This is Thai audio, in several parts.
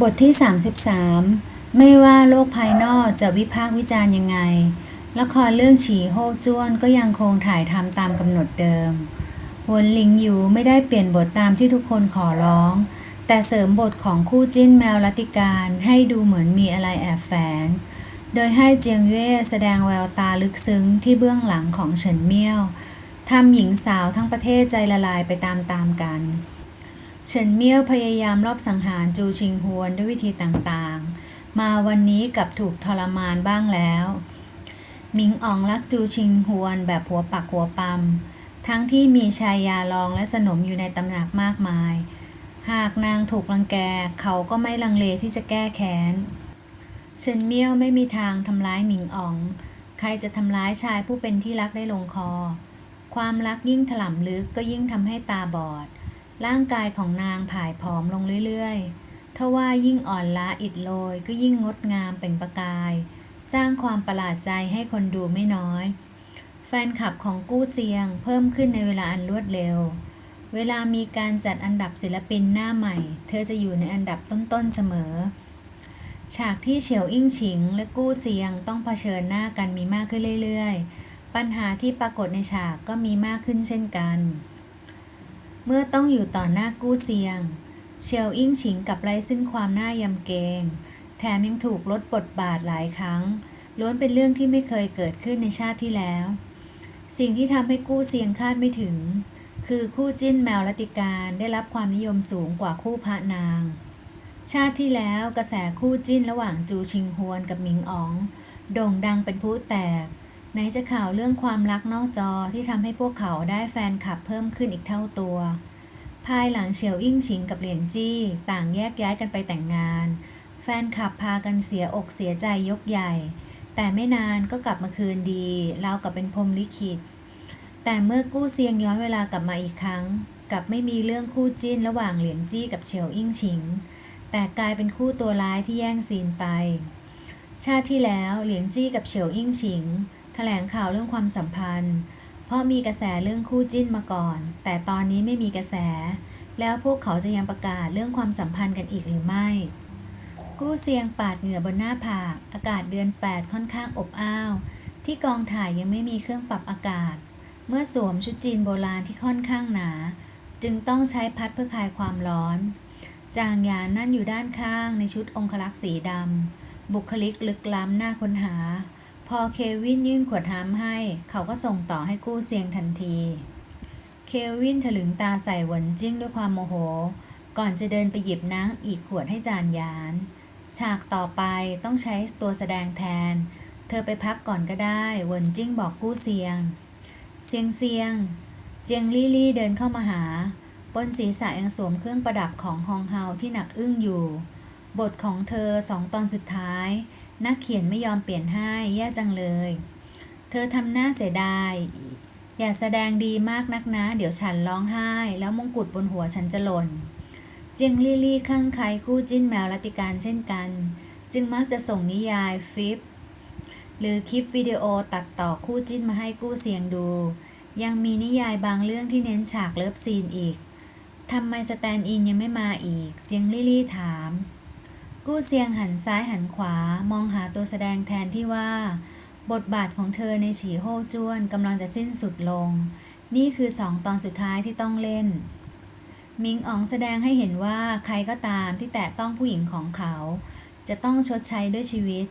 บทที่ 33 ไม่ว่าโลกภายนอกจะวิพากษ์วิจารณ์ยังไง ละครเรื่องฉีโฮจ้วนก็ยังคงถ่ายทำตามกำหนดเดิมหวนลิงอยู่ไม่ได้เปลี่ยนบทตามที่ทุกคนขอร้อง แต่เสริมบทของคู่จิ้นแมวรัติการให้ดูเหมือนมีอะไรแอบแฝง โดยให้เจียงเย่แสดงแววตาลึกซึ้งที่เบื้องหลังของเฉินเมี่ยวทำหญิงสาวทั้งประเทศใจละลายไปตามๆกัน เฉินเมี่ยวพยายามรอบสังหารจูชิงฮวนด้วยวิธีต่างๆ มาวันนี้กับถูกทรมานบ้างแล้วหมิงอ๋องรักจูชิงฮวนแบบหัวปักหัวปั๊มทั้งที่มีชายาลองและสนมอยู่ในตำหนักมากมาย หากนางถูกรังแกเขาก็ไม่ลังเลที่จะแก้แค้น เฉินเมี่ยวไม่มีทางทำร้ายหมิงอ๋อง ใครจะทำร้ายชายผู้เป็นที่รักได้ลงคอ ความรักยิ่งถล่ำลึกก็ยิ่งทำให้ตาบอด ร่างกายของนางผายผอมลงเรื่อยๆ ทว่ายิ่งอ่อนล้าอิดโรยก็ยิ่งงดงามเปล่งประกาย สร้างความประหลาดใจให้คนดูไม่น้อย แฟนคลับของกู้เซียงเพิ่มขึ้นในเวลาอันรวดเร็ว เวลามีการจัดอันดับศิลปินหน้าใหม่ เธอจะอยู่ในอันดับต้นๆเสมอ ฉากที่เฉียวอิ่งฉิง และกู้เซียงต้องเผชิญหน้ากันมีมากขึ้นเรื่อยๆ ปัญหาที่ปรากฏในฉากก็มีมากขึ้นเช่นกัน เมื่อต้องอยู่ต่อหน้ากู้เซียงเฉียวอิ่งฉิงกับไร้ซึ่งความน่ายำเกรงแถมยังถูกลดบทบาทหลายครั้ง ล้วนเป็นเรื่องที่ไม่เคยเกิดขึ้นในชาติที่แล้ว สิ่งที่ทำให้กู้เซียงคาดไม่ถึง คือคู่จิ้นแมวรติการได้รับความนิยมสูงกว่าคู่พระนาง ชาติที่แล้วกระแสคู่จิ้นระหว่างจูชิงฮวนกับหมิงอ๋อง โด่งดังเป็นผู้แตก ไหนจะข่าวเรื่องความรักนอกจอที่ทำให้พวกเขาได้แฟนคลับเพิ่มขึ้นอีกเท่าตัว ภายหลังเฉียวอิ่งฉิงกับเหลียงจี้ต่างแยกย้ายกันไปแต่งงาน แฟนคลับพากันเสียอกเสียใจยกใหญ่ แต่ไม่นานก็กลับมาคืนดีราวกับเป็นพรมลิขิต แต่เมื่อกู้เซียงย้อนเวลากลับมาอีกครั้งกลับไม่มีเรื่องคู่จิ้นระหว่างเหลียงจี้กับเฉียวอิ่งฉิง แต่กลายเป็นคู่ตัวร้ายที่แย่งซีนไป ชาติที่แล้วเหลียงจี้กับเฉียวอิ่งฉิง ลงข่าวเรื่องความสัมพันธ์ เพราะมีกระแสเรื่องคู่จิ้นมาก่อน แต่ตอนนี้ไม่มีกระแส แล้วพวกเขาจะยังประกาศเรื่องความสัมพันธ์กันอีกหรือไม่ กู้เซียงปาดเหงื่อบนหน้าผาก อากาศเดือน 8 ค่อนข้างอบอ้าว ที่กองถ่ายยังไม่มีเครื่องปรับอากาศ เมื่อสวมชุดจีนโบราณที่ค่อนข้างหนา จึงต้องใช้พัดเพื่อคลายความร้อน จางยานนั่นอยู่ด้านข้างในชุดองคลักษ์สีดำบุคลิกลึกล้ำหน้าค้นหา พอเควินยื่นขวดน้ำให้ เขาก็ส่งต่อให้กู้เซียงทันที เควินถลึงตาใส่หวนจิ้งด้วยความโมโห ก่อนจะเดินไปหยิบน้ำอีกขวดให้จานยาน ฉากต่อไปต้องใช้ตัวแสดงแทน เธอไปพักก่อนก็ได้หวนจิ้งบอกกู้เซียง เซียงเซียง เจียงลี่ลี่เดินเข้ามาหา บนศีรษะยังสวมเครื่องประดับของฮองเฮาที่หนักอึ้งอยู่ บทของเธอสองตอนสุดท้าย นักเขียนไม่ยอมเปลี่ยนให้แย่จังเลย เธอทำหน้าเสียดาย อย่าแสดงดีมากนักนะ เดี๋ยวฉันร้องไห้ แล้วมงกุฎบนหัวฉันจะหล่นเจียงลี่ลี่ข้างใครคู่จิ้นแมวรัติการเช่นกัน จึงมักจะส่งนิยายฟิปหรือคลิปวิดีโอตัดต่อคู่จิ้นมาให้กู้เสียงดู ยังมีนิยายบางเรื่องที่เน้นฉากเลิฟซีนอีกทำไมสแตนด์อินยังไม่มาอีก เจียงลี่ลี่ถาม กู้เซียงหันซ้ายหันขวามองหาตัวแสดงแทนที่ว่า บทบาทของเธอในฉีโฮจ้วนกำลังจะสิ้นสุดลง นี่คือสองตอนสุดท้ายที่ต้องเล่น มิงอ๋องแสดงให้เห็นว่าใครก็ตามที่แตะต้องผู้หญิงของเขา จะต้องชดใช้ด้วยชีวิต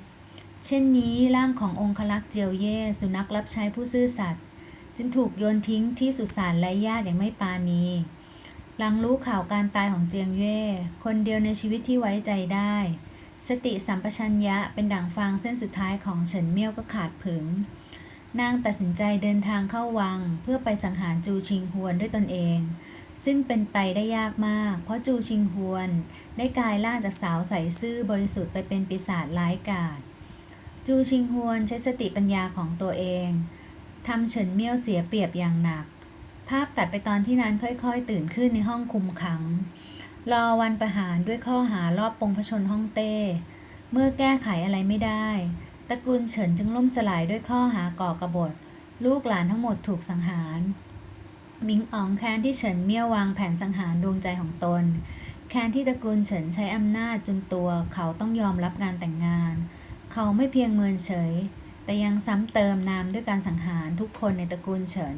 เช่นนี้ร่างขององคลักษ์เจียวเย่สุนัขรับใช้ผู้ซื่อสัตย์จึงถูกโยนทิ้งที่สุสานไร้ญาติอย่างไม่ปาณี หลังรู้ข่าวการตายของเจียงเย่คนเดียวในชีวิตที่ไว้ใจได้ สติสัมปชัญญะเป็นด่างฟางเส้นสุดท้ายของเฉินเมี่ยวก็ขาดผึงนางตัดสินใจเดินทางเข้าวัง เพื่อไปสังหารจูชิงฮวนด้วยตนเอง ซึ่งเป็นไปได้ยากมาก เพราะจูชิงฮวน ได้กลายล่างจากสาวใสซื่อบริสุทธิ์ไปเป็นปีศาจร้ายกาจจูชิงฮวนใช้สติปัญญาของตัวเองทำเฉินเมี่ยวเสียเปรียบอย่างหนัก ภาพตัดไปตอนที่นั้นค่อยๆ ตื่นขึ้นในห้องคุมขัง รอวันประหารด้วยข้อหารอบปงพระชนห้องเต้ เมื่อแก้ไขอะไรไม่ได้ ตระกูลเฉินจึงล่มสลายด้วยข้อหาก่อกบฏ ลูกหลานทั้งหมดถูกสังหารมิงอ๋องแค้นที่เฉินเมี่ยววางแผนสังหารดวงใจของตน แค้นที่ตระกูลเฉินใช้อำนาจจนตัว เขาต้องยอมรับงานแต่งงาน เขาไม่เพียงเมินเฉย แต่ยังซ้ำเติมนามด้วยการสังหารทุกคนในตระกูลเฉิน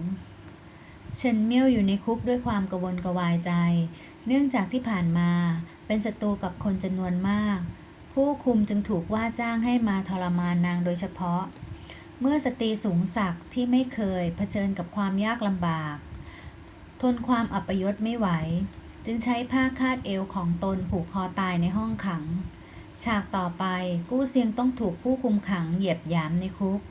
เฉินเมี่ยวอยู่ในคุกด้วยความกระวนกระวายใจ เนื่องจากที่ผ่านมา เป็นศัตรูกับคนจำนวนมาก ผู้คุมจึงถูกว่าจ้างให้มาทรมานนางโดยเฉพาะ เมื่อสตรีสูงศักดิ์ที่ไม่เคยเผชิญกับความยากลำบาก ทนความอัปยศไม่ไหว จึงใช้ผ้าคาดเอวของตนผูกคอตายในห้องขัง ฉากต่อไปกู้เซียงต้องถูกผู้คุมขังเหยียบยามในคุก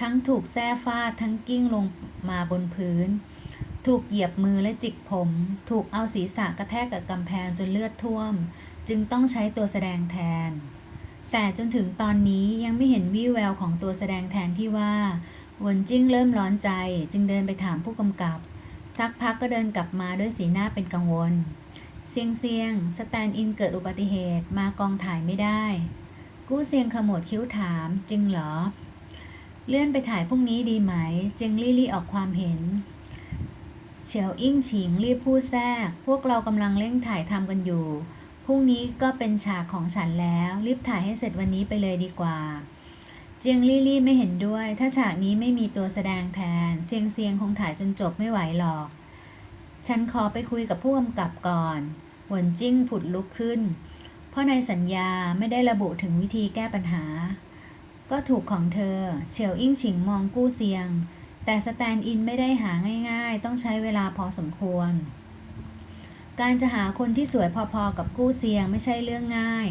ทั้งถูกแส้ฟาดทั้งกิ้งลงมาบนพื้น ถูกเหยียบมือและจิกผม ถูกเอาศีรษะกระแทกกับกำแพงจนเลือดท่วม จึงต้องใช้ตัวแสดงแทน แต่จนถึงตอนนี้ยังไม่เห็นวี่แววของตัวแสดงแทนที่ว่าวนจิ้งเริ่มร้อนใจ จึงเดินไปถามผู้กำกับ สักพักก็เดินกลับมาด้วยสีหน้าเป็นกังวล เซียงเซียง สแตนด์อินเกิดอุบัติเหตุมากองถ่ายไม่ได้ กู้เซียงขมวดคิ้วถามจริงเหรอ เลื่อนไปถ่ายพรุ่งนี้ดีไหม เจงลี่ลี่ออกความเห็น เฉียวอิ่งฉิงรีบพูดแทรก พวกเรากำลังเร่งถ่ายทำกันอยู่ พรุ่งนี้ก็เป็นฉากของฉันแล้ว รีบถ่ายให้เสร็จวันนี้ไปเลยดีกว่า เจียงลี่ลี่ไม่เห็นด้วย ถ้าฉากนี้ไม่มีตัวแสดงแทน เซียงเซียงคงถ่ายจนจบไม่ไหวหรอก ฉันขอไปคุยกับผู้กำกับก่อน หวนจิ้งผุดลุกขึ้น เพราะในสัญญาไม่ได้ระบุถึงวิธีแก้ปัญหา ก็ถูกของเธอ เฉียวอิ่งฉิงมองกู้เซียง แต่สแตนด์อินไม่ได้หาง่ายๆ ต้องใช้เวลาพอสมควร การจะหาคนที่สวยพอๆกับกู้เซียงไม่ใช่เรื่องง่าย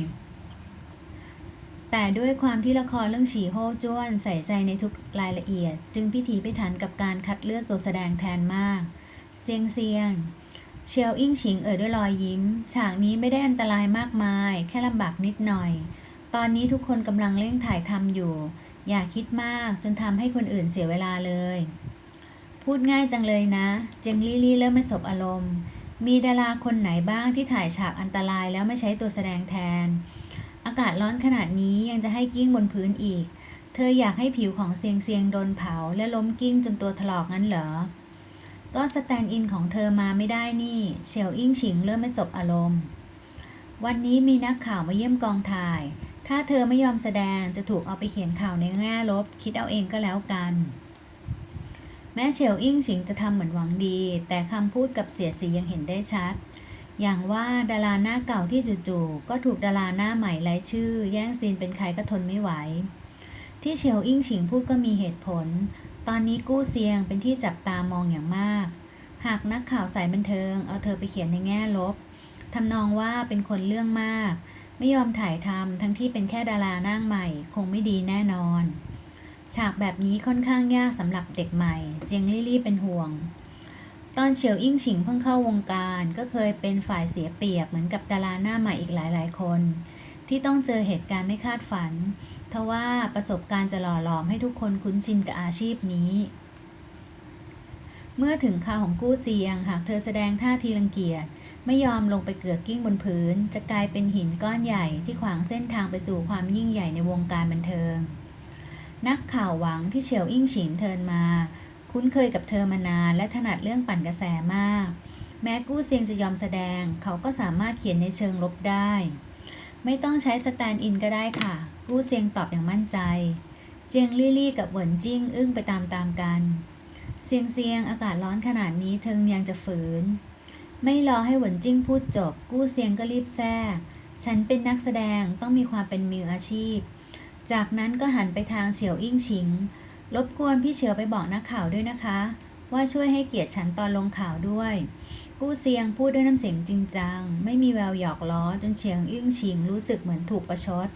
แต่ด้วยความที่ละครเรื่องฉีโฮจ้วนใส่ใจในทุกรายละเอียด จึงพิถีพิถันกับการคัดเลือกตัวแสดงแทนมาก เซียงเซียงเชียวอิงฉิงเอ่ยด้วยรอยยิ้ม ฉากนี้ไม่ได้อันตรายมากมาย แค่ลำบากนิดหน่อย ตอนนี้ทุกคนกำลังเร่งถ่ายทำอยู่ อย่าคิดมากจนทำให้คนอื่นเสียเวลาเลย พูดง่ายจังเลยนะ เจงลี่ลี่เริ่มไม่สบอารมณ์ มีดาราคนไหนบ้างที่ถ่ายฉากอันตรายแล้วไม่ใช้ตัวแสดงแทน อากาศร้อนขนาดนี้ยังจะให้กิ้งบนพื้นอีก เธออยากให้ผิวของเซียงเซียงโดนเผาและล้มกิ้งจนตัวถลอกงั้นเหรอ ก็สแตนด์อินของเธอมาไม่ได้นี่เฉียวอิ่งฉิงเริ่มไม่สบอารมณ์ วันนี้มีนักข่าวมาเยี่ยมกองถ่าย ถ้าเธอไม่ยอมแสดงจะถูกเอาไปเขียนข่าวในแง่ลบ คิดเอาเองก็แล้วกัน แม้เฉียวอิ่งฉิงจะทำเหมือนหวังดี แต่คำพูดกับเสียสียังเห็นได้ชัด อย่างว่าดาราหน้าเก่าที่จู่ๆก็ถูกดาราหน้าใหม่ไล่ชื่อ แย่งซีนเป็นใครก็ทนไม่ไหว ที่เฉียวอิ่งฉิงพูดก็มีเหตุผล ตอนนี้กู้เซียงเป็นที่จับตามองอย่างมาก หากนักข่าวสายบันเทิง เอาเธอไปเขียนในแง่ลบทำนองว่าเป็นคนเรื่องมาก ไม่ยอมถ่ายทำทั้งที่เป็นแค่ดาราหน้าใหม่ คงไม่ดีแน่นอน ฉากแบบนี้ค่อนข้างยากสำหรับเด็กใหม่ เจียงลี่ลี่เป็นห่วง ตอนเฉียวอิ่งฉิงเพิ่งเข้าวงการก็เคยเป็นฝ่ายเสียเปรียบเหมือนกับดาราหน้าใหม่อีกหลายๆ คน ที่ต้องเจอเหตุการณ์ไม่คาดฝันทว่าประสบการณ์จะหล่อหลอมให้ทุกคนคุ้นชินกับอาชีพนี้ เมื่อถึงคราวของกู้เซียง หากเธอแสดงท่าทีรังเกียจ ไม่ยอมลงไปเกือกกิ้งบนพื้น จะกลายเป็นหินก้อนใหญ่ที่ขวางเส้นทางไปสู่ความยิ่งใหญ่ในวงการบันเทิง นักข่าวหวังที่เฉียวอิ่งฉิงเทินมา คุ้นเคยกับเธอมานานและถนัดเรื่องปั่นกระแสมาก แม้กู้เซียงจะยอมแสดง เขาก็สามารถเขียนในเชิงลบได้ ไม่ต้องใช้สแตนด์อินก็ได้ค่ะ กู้เซียงตอบอย่างมั่นใจ เจียงลี่ลี่กับเหวินจิ้งอึ้งไปตามๆกัน เซียงเซียงอากาศร้อนขนาดนี้เธอยังจะฝืน ไม่รอให้หวนจิ้งพูดจบ กู้เซียงก็รีบแทรกฉันเป็นนักแสดงต้องมีความเป็นมืออาชีพ จากนั้นก็หันไปทางเฉียวอิ่งฉิง รบกวนพี่เฉียวไปบอกนักข่าวด้วยนะคะ ว่าช่วยให้เกียรติฉันตอนลงข่าวด้วย กู้เซียงพูดด้วยน้ำเสียงจริงจัง ไม่มีแววหยอกล้อจนเฉียงอิ่งฉิงรู้สึกเหมือนถูกประชด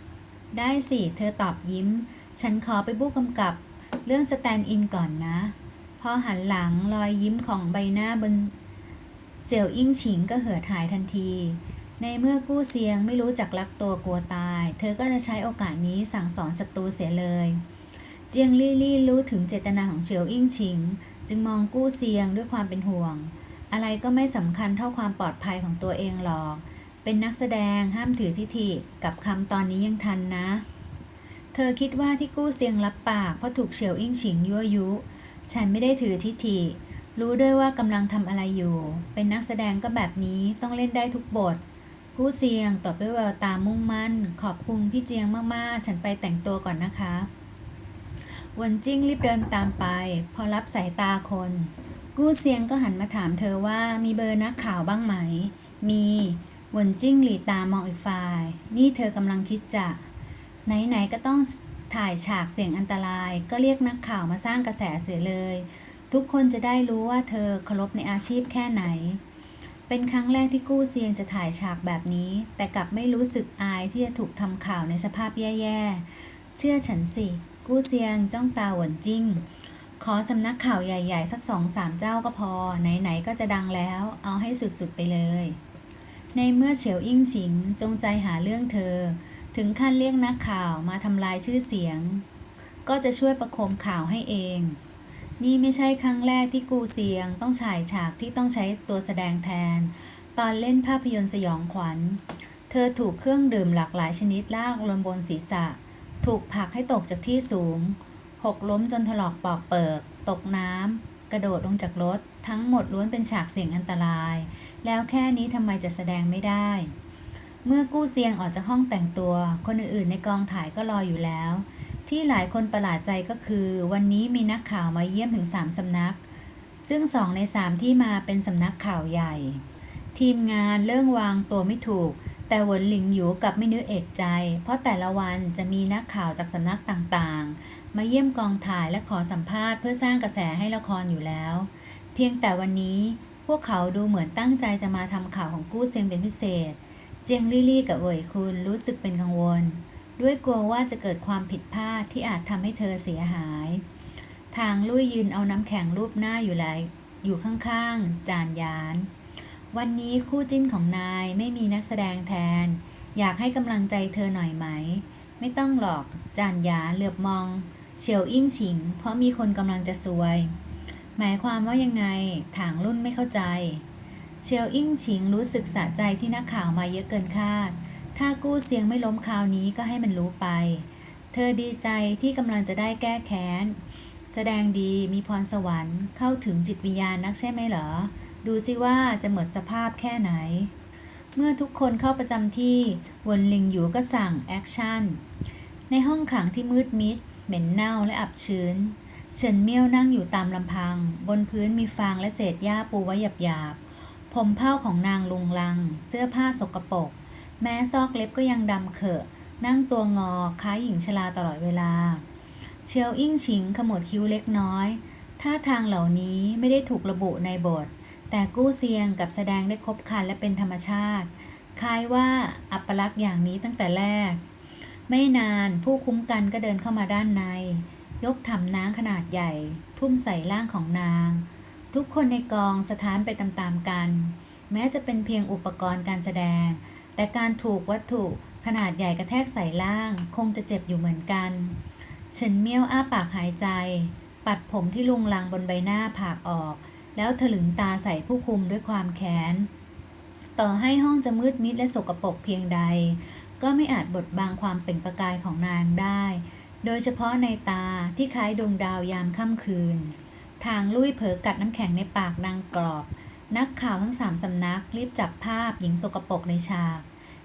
ได้สิ เธอตอบยิ้ม ฉันขอไปบู้กำกับ เรื่องสแตนด์อินก่อนนะ พอหันหลังรอยยิ้มของใบหน้าบนเสี่ยวอิ่งฉิงก็เหือดหายทันที ในเมื่อกู้เซียงไม่รู้จักรักตัวกลัวตาย เธอก็จะใช้โอกาสนี้สั่งสอนศัตรูเสียเลย เจียงลี่ลี่รู้ถึงเจตนาของเฉียวอิ่งฉิง จึงมองกู้เซียงด้วยความเป็นห่วง อะไรก็ไม่สำคัญเท่าความปลอดภัยของตัวเองหรอก เป็นนักแสดงห้ามถือทิฐิกับคำตอนนี้ยังทันนะ เธอคิดว่าที่กู้เซียงรับปากเพราะถูกเฉียวอิ่งฉิงยั่วยุ ฉันไม่ได้ถือทิฐิ รู้ด้วยว่ากำลังทำอะไรอยู่ เป็นนักแสดงก็แบบนี้ต้องเล่นได้ทุกบท กู้เซียงตอบด้วยแววตามุ่งมั่น ขอบคุณพี่เจียงมากๆ ฉันไปแต่งตัวก่อนนะคะวนจิ้งรีบเดินตามไป พอรับสายตาคน กู้เซียงก็หันมาถามเธอว่ามีเบอร์นักข่าวบ้างไหม มีวนจิ้งหลีตามองอีกฝ่าย นี่เธอกำลังคิดจะ ไหนๆก็ต้อง ถ่ายฉากเสี่ยงอันตราย ก็เรียกนักข่าวมาสร้างกระแสเสียเลย ทุกคนจะได้รู้ว่าเธอเคารพในอาชีพแค่ไหน เป็นครั้งแรกที่กู้เซียงจะถ่ายฉากแบบนี้ แต่กลับไม่รู้สึกอายที่จะถูกทำข่าวในสภาพแย่ๆ เชื่อฉันสิ กู้เซียงจ้องตาหวนจิ้งขอสำนักข่าวใหญ่ๆ สักสองสามเจ้าก็พอ ไหนๆ ก็จะดังแล้ว เอาให้สุดๆไปเลย ในเมื่อเฉียวอิ่งฉิงจงใจหาเรื่องเธอ ถึงขั้นเรียกนักข่าวมาทำลายชื่อเสียง ก็จะช่วยประคมข่าวให้เอง นี่ไม่ใช่ครั้งแรกที่กูเซียง ต้องฉายฉากที่ต้องใช้ตัวแสดงแทน ตอนเล่นภาพยนตร์สยองขวัญ เธอถูกเครื่องดื่มหลากหลายชนิดลากลงบนศีรษะ ถูกผลักให้ตกจากที่สูง หกล้มจนถลอกปอกเปิก ตกน้ำกระโดดลงจากรถ ทั้งหมดล้วนเป็นฉากเสี่ยงอันตราย แล้วแค่นี้ทำไมจะแสดงไม่ได้ เมื่อกู้เซียงออกจากห้องแต่งตัว คนอื่นๆในกองถ่ายก็รออยู่แล้ว ที่หลายคนประหลาดใจก็คือ วันนี้มีนักข่าวมาเยี่ยมถึง3สำนัก ซึ่งสองใน3ที่มาเป็นสำนักข่าวใหญ่ ทีมงานเริ่องวางตัวไม่ถูก แต่หวนหลิงหยูกลับไม่นึกเอกใจ เพราะแต่ละวันจะมีนักข่าวจากสำนักต่างๆ มาเยี่ยมกองถ่ายและขอสัมภาษณ์เพื่อสร้างกระแสให้ละครอยู่แล้ว เพียงแต่วันนี้พวกเขาดูเหมือนตั้งใจจะมาทำข่าวของกู้เซียงเป็นพิเศษ จียงลี่ลี่กับเวยคุณรู้สึกเป็นกังวล ด้วยกลัวว่าจะเกิดความผิดพลาดที่อาจทำให้เธอเสียหาย ทางลุยยืนเอาน้ำแข็งรูปหน้าอยู่ไหลอยู่ข้างๆ จานยาน วันนี้คู่จิ้นของนายไม่มีนักแสดงแทน อยากให้กำลังใจเธอหน่อยไหม ไม่ต้องหรอกจานยานเหลือบมอง เฉียวอิ่งฉิง เพราะมีคนกำลังจะซวย หมายความว่ายังไงถางรุ่นไม่เข้าใจ เชียวอิ่งฉิงรู้สึกสะใจที่นักข่าวมาเยอะเกินคาด ถ้ากู้เสียงไม่ล้มคราวนี้ก็ให้มันรู้ไป เธอดีใจที่กำลังจะได้แก้แค้น แสดงดีมีพรสวรรค์เข้าถึงจิตวิญญาณนักใช่ไหมเหรอ ดูสิว่าจะหมดสภาพแค่ไหน เมื่อทุกคนเข้าประจำที่วนลิงอยู่ก็สั่งแอคชั่น ในห้องขังที่มืดมิด เหม็นเน่าและอับชื้นเฉินเมี่ยวนั่งอยู่ตามลำพัง บนพื้นมีฟางและเศษหญ้าปูไว้หยาบๆ ผมเผ้าของนางลุงลัง เสื้อผ้าสกปรก แม้ซอกเล็บก็ยังดำเขอะ นั่งตัวงอ คล้ายหญิงชราตลอดเวลา เชียวอิ่งฉิงขมวดคิ้วเล็กน้อย ท่าทางเหล่านี้ไม่ได้ถูกระบุในบท แต่กู้เซียงกับแสดงได้ครบคันและเป็นธรรมชาติ คล้ายว่าอัปลักษณ์อย่างนี้ตั้งแต่แรก ไม่นานผู้คุ้มกันก็เดินเข้ามาด้านใน ยกถังน้ำขนาดใหญ่ ทุ่มใส่ร่างของนาง ทุกคนในกองสถานไปตามๆกัน แม้จะเป็นเพียงอุปกรณ์การแสดง แต่การถูกวัตถุขนาดใหญ่กระแทกใส่ร่าง คงจะเจ็บอยู่เหมือนกันเฉินเมี่ยวอ้าปากหายใจ ปัดผมที่ลุงลังบนใบหน้าผากออก แล้วถลึงตาใส่ผู้คุมด้วยความแค้น ต่อให้ห้องจะมืดมิดและสกปรกเพียงใด ก็ไม่อาจบดบังความเปล่งประกายของนางได้ โดยเฉพาะในตาที่คล้ายดวงดาวยามค่ำคืน ทางลุยเผลอกัดน้ำแข็งในปากนางกรอบ นักข่าวทั้งสามสำนักรีบจับภาพหญิงสกปรกในฉาก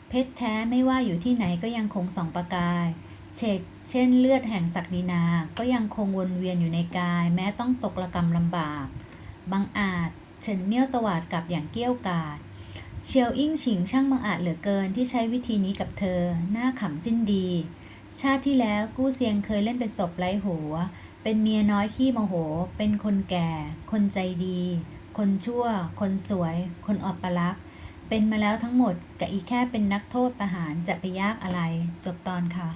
เพชรแท้ไม่ว่าอยู่ที่ไหนก็ยังคงส่องประกายเชกเช่นเลือดแห่งศักดินา ก็ยังคงวนเวียนอยู่ในกาย แม้ต้องตกระกรรมลำบากบังอาจเฉินเมี่ยวตวาดกับอย่างเกี้ยวกาด เชียวอิ่งฉิงช่างบังอาจเหลือเกินที่ใช้วิธีนี้กับเธอ หน้าขำสิ้นดี ชาติที่แล้วกู้เซียงเคยเล่นเป็นศพไร้หัว เป็นเมียน้อยขี้โมโห เป็นคนแก่ คนใจดี คนชั่ว คนสวย คนอัปลักษณ์เป็นมาแล้วทั้งหมดกะอีแค่เป็นนักโทษประหารจะไปยากอะไร จบตอนค่ะ